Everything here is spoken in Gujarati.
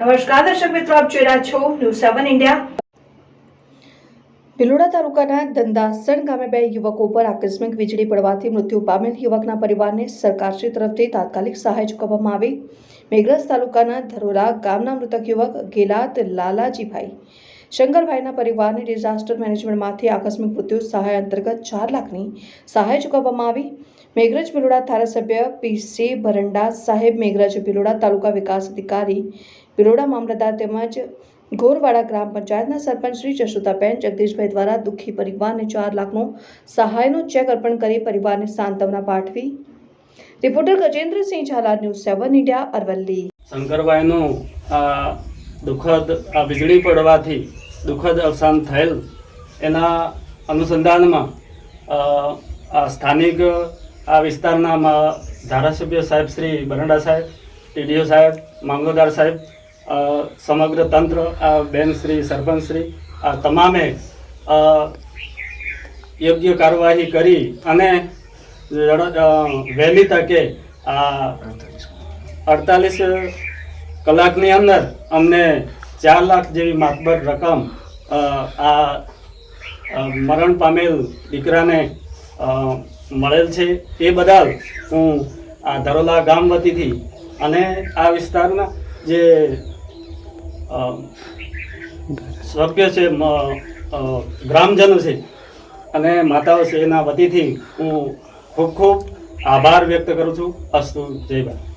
નમસ્કાર, દર્શક મિત્રો, આપ જોઈ રહ્યા છો ન્યૂઝ સેવન ઇન્ડિયા ભિલોડા તાલુકાના ધંધાસણ ગામે બે યુવકો પર આકસ્મિક વીજળી પડવાથી મૃત્યુ પામેલ યુવકના પરિવારને સરકારશ્રી તરફથી તાત્કાલિક સહાય ચૂકવવામાં આવી. મેઘરજ તાલુકાના ધરોરા ગામના મૃતક યુવક ગેલાત લાલાજીભાઈ શંકરભાઈના પરિવારને ડિઝાસ્ટર મેનેજમેન્ટમાંથી આકસ્મિક મૃત્યુ સહાય અંતર્ગત ચાર લાખની સહાય ચૂકવવામાં આવી. મેઘરજ ભિલોડા ધારાસભ્ય પીસી ભરંડા સાહેબ મેઘરજ ભિલોડા તાલુકા વિકાસ અધિકારી ભિલોડા મામલતદાર તેમજ ગોરવાડા ગ્રામ પંચાયતના સરપંચ શ્રી જશુતાબેન જગદીશભાઈ દ્વારા દુઃખી પરિવારને ચાર લાખનો સહાયનો ચેક અર્પણ કરી પરિવારને સાંત્વના પાઠવી. Reporter Gajendrasinh Zala, news seven India, Aravalli. શંકરભાઈનું દુઃખદ વીજળી પડવાથી દુઃખદ અવસાન થયેલ એના અનુસંધાનમાં આ સ્થાનિક, આ વિસ્તારના ધારાસભ્ય સાહેબ શ્રી બરંડા સાહેબ, ટીડીઓ સાહેબ મામલતદાર સાહેબ સમગ્ર તંત્ર આ બેનશ્રી શ્રી, સરપંચ શ્રી, આ તમામે યોગ્ય કાર્યવાહી કરી અને વહેલી તકે આ અડતાલીસ કલાકની અંદર અમને ચાર લાખ જેવી માતબર રકમ આ મરણ પામેલ દીકરાને મળેલ છે. એ બદલ હું આ ધરોલા ગામ વતીથી અને આ વિસ્તારના જે સભ્ય છે ગ્રામજનો છે. અને માતાઓ છે, એના વતીથી હું ખૂબ ખૂબ આભાર વ્યક્ત કરું છું. અસ્તુ, જય ભારત.